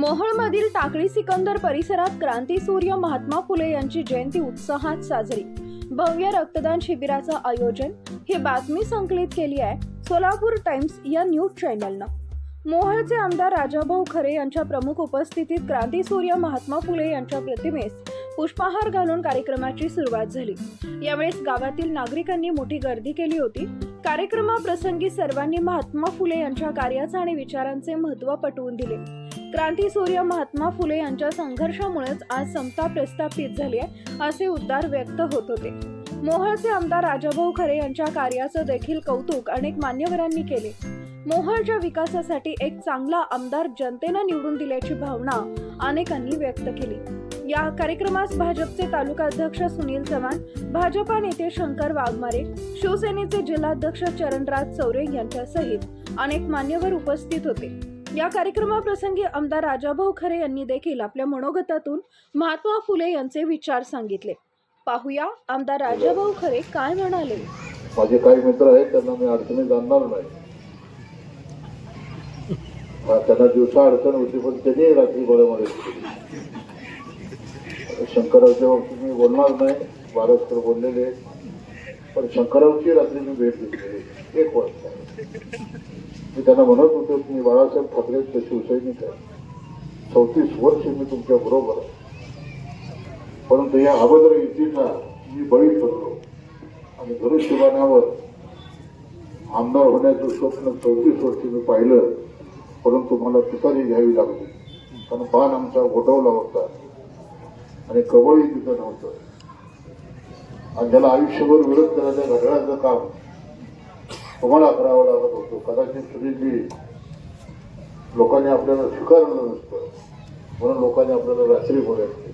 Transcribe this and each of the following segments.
मोहोळमधील टाकळी सिकंदर परिसरात क्रांतीसूर्य महात्मा फुले यांची जयंती उत्साहात साजरी. भव्य रक्तदान शिबिराचं आयोजन ही बातमी संकलित केली आहे सोलापूर टाइम्स या न्यूज चॅनलनं. मोहोळचे आमदार राजाभाऊ खरे यांच्या प्रमुख उपस्थितीत क्रांतीसूर्य महात्मा फुले यांच्या प्रतिमेस पुष्पहार घालून कार्यक्रमाची सुरुवात झाली. यावेळेस गावातील नागरिकांनी मोठी गर्दी केली होती. कार्यक्रमाप्रसंगी सर्वांनी महात्मा फुले यांच्या कार्याचे आणि विचारांचे महत्त्व पटवून दिले. क्रांतीसूर्य महात्मा फुले यांच्या संघर्षामुळेच आज समता प्रस्थापित झाली आहे असे उद्गार व्यक्त होत होते. मोहळचे आमदार राजाभाऊ खरे यांच्या कार्याचं देखील कौतुक अनेक मान्यवरांनी केले. मोहळच्या विकासासाठी एक चांगला आमदार जनतेनं निवडून दिल्याची भावना अनेकांनी व्यक्त केली. या कार्यक्रमास भाजपचे तालुका अध्यक्ष सुनील चव्हाण भाजपा नेते शंकर वाघमारे शिवसेनेचे जिल्हाध्यक्ष चरणराज चौरे यांच्यासहित अनेक मान्यवर उपस्थित होते. या कार्यक्रमाप्रसंगी आमदार राजाभाऊ खरे यांनी देखील आपल्या मनोगतातून महात्मा फुले यांचे विचार सांगितले. पाहूया आमदार राजाभाऊ खरे काय म्हणाले. माझे काही मित्र आहेत त्यांना मी अडचणी जाणणार नाही. त्यांना दिवसा अडचण होती पण त्यांनी रात्री गोळ्यामध्ये शंकररावच्या बाबतीत मी बोलणार नाही बारसकर बोललेले पण शंकररावची रात्री मी भेट घेतली. एक वर्ष मी त्यांना म्हणत होतो की मी बाळासाहेब ठाकरेंचं शिवसैनिक आहे चौतीस वर्ष मी तुमच्या बरोबर आहे. परंतु या अभद्र युतीचा मी बळी ठरलो. आणि धनुष्यबाणावर आमदार होण्याचं स्वप्न चौतीस वर्ष मी पाहिलं. परंतु मला तुतारी घ्यावी लागली. कारण बाण आमचा गोठवला होता. आणि कबळी तिथं नव्हतं. आणि ज्याला आयुष्यभर विरोध करायचं घड्याळाचं काम तुम्हाला करावा लागत होतो कदाचित सुनीलजी लोकांनी आपल्याला स्वीकारलं नसतं म्हणून लोकांनी आपल्याला रात्री बोलायचं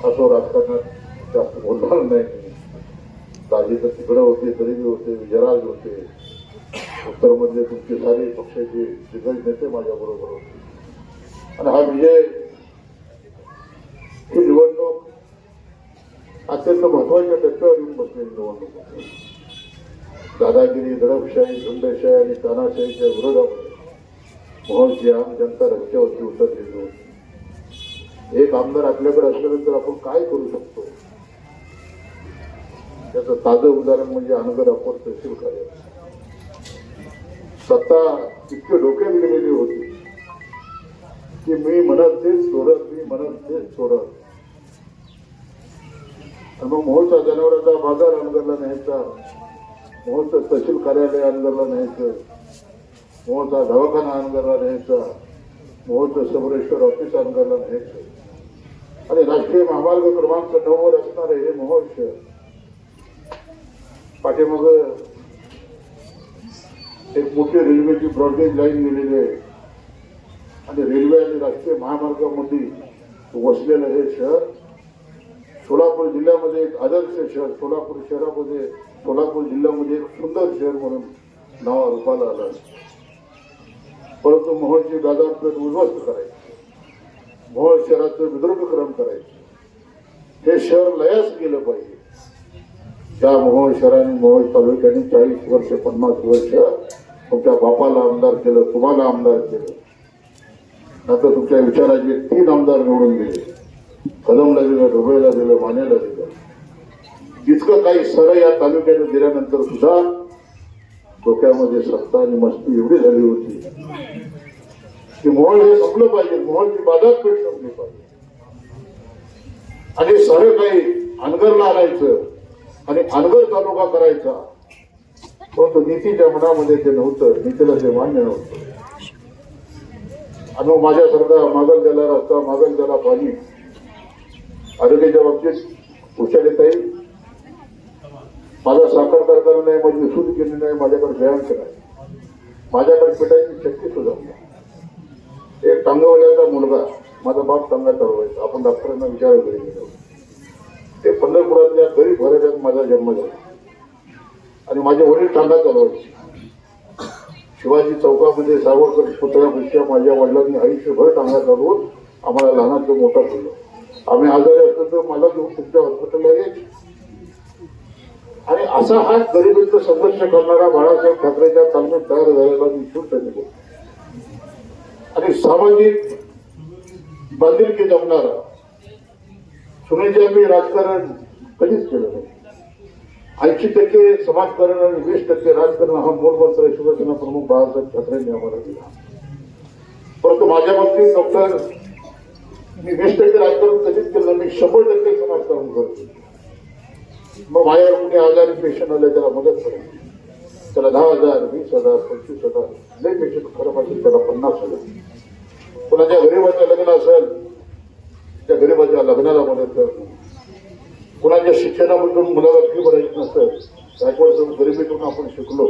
असं राजकारणात जास्त बोलणार नाही मी. दाजी तर तिकडे होते तरी बी होते विजयराज होते उत्तरमधले तुमचे सारे पक्षाचे दिग्गज नेते माझ्याबरोबर होते आणि हा विजय ही निवडणूक अत्यंत महत्त्वाच्या टप्प्यावर येऊन बसलेली निवडणूक होती. दादागिरी दडपशाही झुंडशाही आणि तानाशाहीच्या विरोधामध्ये मोहनची आम जनता रस्त्यावरती उतरलेली होती एक आमदार आपल्याकडे असल्यानंतर आपण काय करू शकतो? त्याचं ताजं उदाहरण म्हणजे अनगर अपर तहसील कार्य सत्ता इतकी डोक्यात गेलेली होती की मी म्हणत तेच सोडत मी म्हणत तेच सोडत. आणि मग मोहचा जनावराचा बाजार अनगरला न्यायचा. मोहोळचं तहसील कार्यालय अनगरला न्यायचं मोहोळचा दवाखाना अनगरला न्यायचा मोहोळचं सबरेश्वर ऑफिस अनगरला न्यायचं आणि राष्ट्रीय महामार्ग क्रमांक नऊवर असणारे हे मोहोळ पाठीमाग एक मोठी रेल्वेची ब्रॉडगेज लाईन गेलेली आहे. आणि रेल्वे आणि राष्ट्रीय महामार्गामध्ये वसलेलं हे शहर सोलापूर जिल्ह्यामध्ये एक आदर्श शहर सोलापूर शहरामध्ये सोलापूर जिल्ह्यामध्ये एक सुंदर शहर म्हणून नावा रूपाला आलं परंतु मोहोळची बाजारपेठ उद्ध्वस्त करायची. मोहोळ शहराचं विद्रुपीकरण करायचं. हे शहर लयास गेलं पाहिजे. त्या मोहोळ शहराने मोहोळ तालुक्याने चाळीस वर्ष पन्नास वर्ष तुमच्या बापाला आमदार केलं तुम्हाला आमदार केलं. नंतर तुमच्या विचाराचे तीन आमदार निवडून दिले. कदमला दिलं डुबईला दिलं मानेला दिलं. इतकं काही सर या तालुक्याने दिल्यानंतर सुद्धा डोक्यामध्ये सत्ता आणि मस्ती एवढी झाली होती की मोहळ हे संपलं पाहिजे मोहळची बाजारपेठ संपली पाहिजे. आणि सर काही अनगरला आणायचं आणि अनगर तालुका करायचा परंतु नीतीच्या मनामध्ये ते नव्हतं नीतीला ते मान्य नव्हतं. आणि मग माझ्यासारखा मागल त्याला रस्ता मागल त्याला पाणी आरोग्याच्या बाबतीत हुशारी येईल माझा साखर कारखाना नाही माझी सूट केली नाही माझ्याकडे व्यायाम नाही. माझ्याकडे पिठाची शक्ती सुद्धा नाही. एक टांगवाल्याचा मुलगा माझा बाप टांगा चालवायचा आपण डॉक्टरांना विचार घरी गेलो ते पंढरपुरातल्या गरीब घराण्यात माझा जन्म झाला. आणि माझे वडील टांगा चालवायचे शिवाजी चौकामध्ये सावरकर पुतळ्यापेक्षा माझ्या वडिलांनी आयुष्यभर टांगा चालवून आम्हाला लहानाचं मोठा केलं आम्ही आजारी असतो तर मला घेऊन तुमच्या हॉस्पिटलला यायचे. आणि असा हा गरिबीचा संघर्ष करणारा बाळासाहेब ठाकरेच्या तालमीत तयार झालेला मी त्यांनी बोलतो. आणि सामाजिक बांधिलकी जपणारा सुनेचे आम्ही राजकारण कधीच केलं नाही. ऐंशी टक्के समाजकारण आणि वीस टक्के राजकारण हा मूलमंत्र शिवसेना प्रमुख बाळासाहेब ठाकरेंनी आम्हाला दिला. परंतु माझ्या बाबतीत डॉक्टर मी वीस टक्के राजकारण कधीच केलं मी शंभर टक्के समाजकारण करतो. मग माझ्यावर कुणी आजारी पेशंट आले त्याला मदत करा. त्याला दहा हजार वीस हजार पंचवीस हजार लय पेशंट खरं असेल त्याला पन्नास हजार. कोणाच्या गरीबाचं लग्न असेल त्या गरीबाच्या लग्नाला मदत करणं कोणाच्या शिक्षणाबद्दल मुलाला फी भरायची नसेल गायकवाड गरिबीतून आपण शिकलो.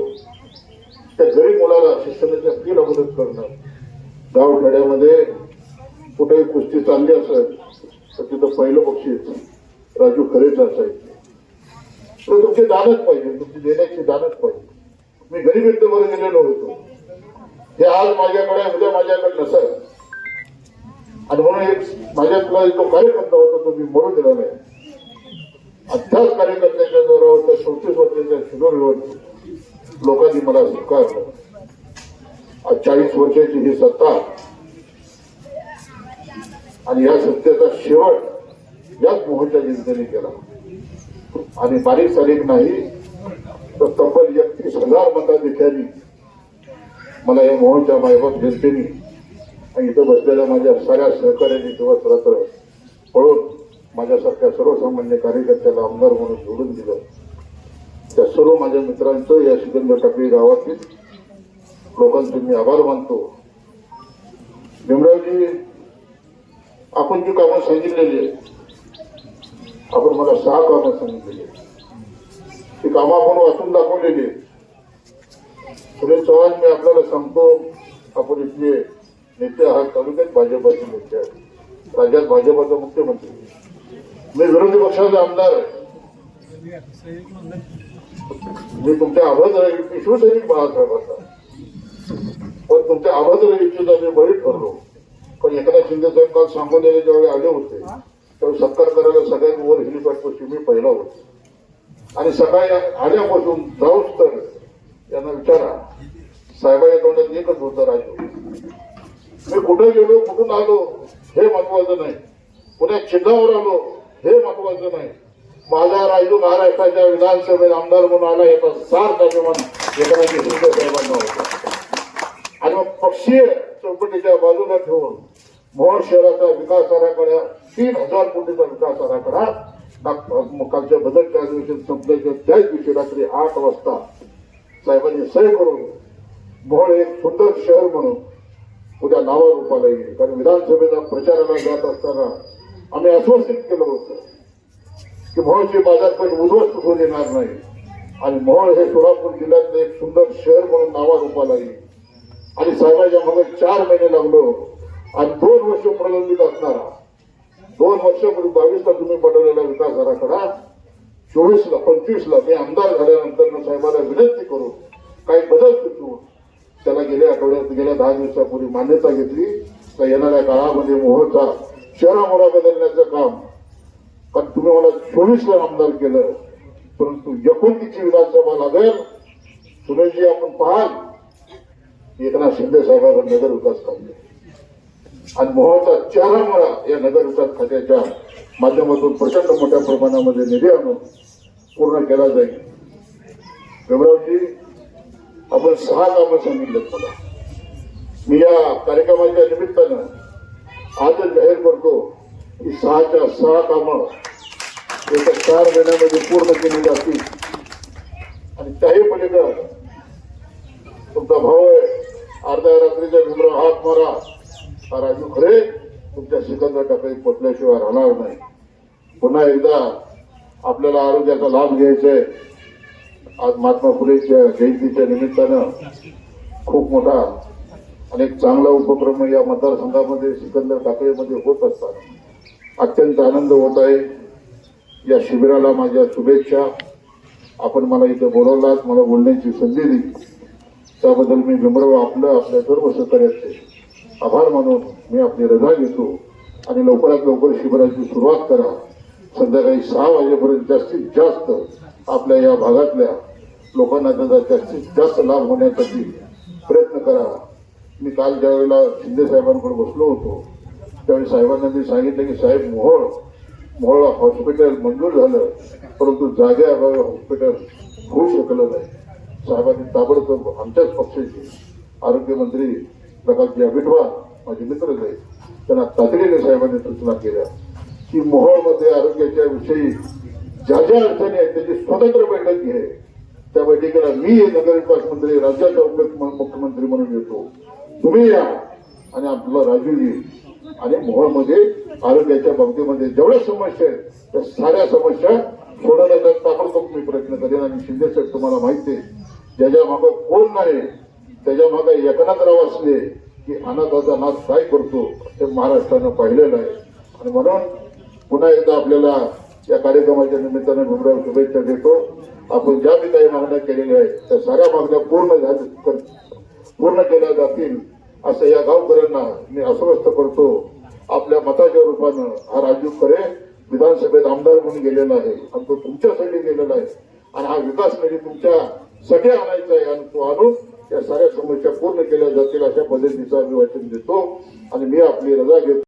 त्या गरीब मुलाला शिक्षणाच्या फीला मदत करणं गावखेड्यामध्ये कुठेही कुस्ती चालली असेल तर तिथं पहिलं बक्षीस राजू खरेच असायचं. तर तुमची दानच पाहिजे तुमची देण्याची दानच पाहिजे. मी गरीब व्यक्तीवर गेलेलो होतो. हे आज माझ्याकडे उद्या माझ्याकडे नसेल. आणि म्हणून एक माझ्यातला जो कार्यकर्ता होता तो मी मरू दिला नाही. अध्यास कार्यकर्त्याच्या जोरावर त्या चौतीस वर्षाच्या शिरोरीवर लोकांनी मला स्वीकारलं. आज चाळीस वर्षाची ही सत्ता आणि या सत्तेचा शेवट याच मोहनच्या जनतेने केला. आणि बारीक सारीक नाही तर तब्बल एकतीस हजार मताधिकारी मला या मोहनच्या मायबाप जनतेने आणि इथं बसलेल्या माझ्या सगळ्या सहकार्याने दिवस रात्र पळून माझ्यासारख्या सर्वसामान्य कार्यकर्त्याला आमदार म्हणून जोडून दिलं. त्या सर्व माझ्या मित्रांचं या सुगंध टाकळी गावातील लोकांचे मी आभार मानतो. भीमरावजी आपण जी कामं सांगितलेली आहेत आपण मला सहा कामं सांगितलेली ती कामं आपण वाचून दाखवलेली आहेत. चव्हाण मी आपल्याला सांगतो आपण इथले नेते आहात तालुक्यात भाजपाचे नेते आहेत. राज्यात भाजपाचा मुख्यमंत्री. मी विरोधी पक्षाचा आमदार आहे. मी तुमच्या आभार युक्ती शिवसैनिक बाळासाहेबांचा. पण तुमच्या आभार इच्छित मी बळी ठरलो. पण एकनाथ शिंदे साहेब काल सांगून ज्यावेळी आले होते. तर सत्कार करायला सगळ्यात वर हेलिकॉप्टरची मी पहिला होतो. आणि सकाळी आल्यापासून जाऊच तर यांना विचारा साहेबाच्या तोंडात एकच होतं राजू. मी कुठे गेलो कुठून आलो हे महत्वाचं नाही. पुण्या चिन्हावर आलो हे महत्वाचं नाही. माझा राजू महाराष्ट्राच्या विधानसभेत आमदार म्हणून आला याचा सार्थ अभिमान एकनाथ साहेबांना होता. आणि मग पक्षीय चौकटीच्या बाजूला ठेवून मोहोळ शहराचा विकास आराखडा तीन हजार कोटीचा विकास आराखडा. नाग- कालच्या बदलच्या अधिवेशन संपल्याच्या त्याच दिवशी रात्री आठ वाजता साहेबांनी सही करून मोहोळ एक सुंदर शहर म्हणून उद्या नावा रूपाला येईल. कारण विधानसभेला प्रचाराला जात असताना आम्ही आश्वासित केलं होतं की मोहोळची बाजारपेठ उद्ध्वस्त होऊ देणार नाही. आणि मोहोळ हे सोलापूर जिल्ह्यातलं एक सुंदर शहर म्हणून नावा रूपाला येईल. आणि साहेबांच्या मग चार महिने लागलो. आणि दोन वर्ष प्रलंबित असणारा. दोन वर्षापूर्वी बावीसला तुम्ही पटवलेला विकास आराखडा चोवीसला पंचवीसला मी आमदार झाल्यानंतर साहेबांना विनंती करून काही बदल सुचवून त्याला गेल्या आठवड्यात गेल्या दहा दिवसापूर्वी मान्यता घेतली. तर येणाऱ्या काळामध्ये मोहचा शहरामोरा बदलण्याचं काम. कारण तुम्ही मला चोवीसला आमदार केलं. परंतु एकोणतीसची विधानसभा लागेल. सुरेशजी आपण पाहाल. एकनाथ शिंदे साहेबांना नगर विकास खाते आणि मोहनचा चेहरामुळा या नगर विकास खात्याच्या माध्यमातून प्रचंड मोठ्या प्रमाणामध्ये निधी आणून पूर्ण केला जाईल. गौरवजी आपण सहा कामं सांगितलं मला. मी या कार्यक्रमाच्या निमित्तानं आजच जाहीर करतो की सहाच्या सहा कामं येत्या चार महिन्यामध्ये पूर्ण केली जातील. आणि त्याही पलीकडं तुमचा भाऊ आहे अर्ध्या रात्रीच्या भीमराव हात मारा. हा राजू खरे तुमच्या सिकंदर टाकळी पोचल्याशिवाय राहणार नाही. पुन्हा एकदा आपल्याला आरोग्याचा लाभ घ्यायचा. आहे आज महात्मा फुलेच्या जयंतीच्या निमित्तानं खूप मोठा अनेक चांगला उपक्रम या मतदारसंघामध्ये सिकंदर टाकळीमध्ये होत असतात. अत्यंत आनंद होत आहे. या शिबिराला माझ्या शुभेच्छा. आपण मला इथे बोलवलात मला बोलण्याची संधी दिली. त्याबद्दल मी भीमराव आपलं आपल्या सर्व सहकार्याचे आभार मानून मी आपली रजा घेतो आणि लवकरात लवकर शिबिराची सुरुवात करा. संध्याकाळी सहा वाजेपर्यंत जास्तीत जास्त आपल्या या भागातल्या लोकांना त्याचा जास्तीत जास्त लाभ होण्यासाठी प्रयत्न करा. मी काल ज्या वेळेला शिंदे साहेबांकडे बसलो होतो त्यावेळी साहेबांना मी सांगितलं की साहेब मोहोळ मोहोळ हॉस्पिटल मंजूर झालं परंतु जागेअभावी हॉस्पिटल होऊ शकलं नाही. साहेबांनी ताबडतोब आमच्याच पक्षाचे आरोग्यमंत्री प्रकारची विठवाल माझे मित्रच आहेत त्यांना तातडीने साहेबांनी सूचना केल्या की मोहोळमध्ये आरोग्याच्या विषयी ज्या ज्या अडचणी आहेत त्याची स्वतंत्र बैठक घे. त्या बैठकीला मी नगरविकास मंत्री राज्याचा उप मुख्यमंत्री म्हणून येतो. तुम्ही या. आणि आपला राजू येईल. आणि मोहोळमध्ये आरोग्याच्या बाबतीमध्ये जेवढ्या समस्या आहेत त्या साऱ्या समस्या सोडवण्याचा ताबडतोब मी प्रयत्न करेन. आणि शिंदे साहेब तुम्हाला माहिती आहे ज्याच्या मागं कोण नाही त्याच्यामागे एकनाथराव असले की अनाथाचा नाथ काय करतो हे महाराष्ट्रानं पाहिलेलं आहे. आणि म्हणून पुन्हा एकदा आपल्याला या कार्यक्रमाच्या निमित्तानं भीमराव शुभेच्छा देतो. आपण ज्या बी काही मागण्या केलेल्या आहेत त्या साऱ्या मागण्या पूर्ण झाल्या पूर्ण केल्या जातील असं या गावकऱ्यांना मी अस्वस्थ करतो. आपल्या मताच्या रूपानं हा राजू खरे विधानसभेत आमदार म्हणून गेलेला आहे आणि तो तुमच्यासाठी गेलेला आहे. आणि हा विकास निधी तुमच्यासाठी आणायचा आहे आणि तो आणून या साऱ्या समस्या पूर्ण केल्या जातील अशा पद्धतीचं मी वचन देतो. आणि मी आपली रजा घेतो.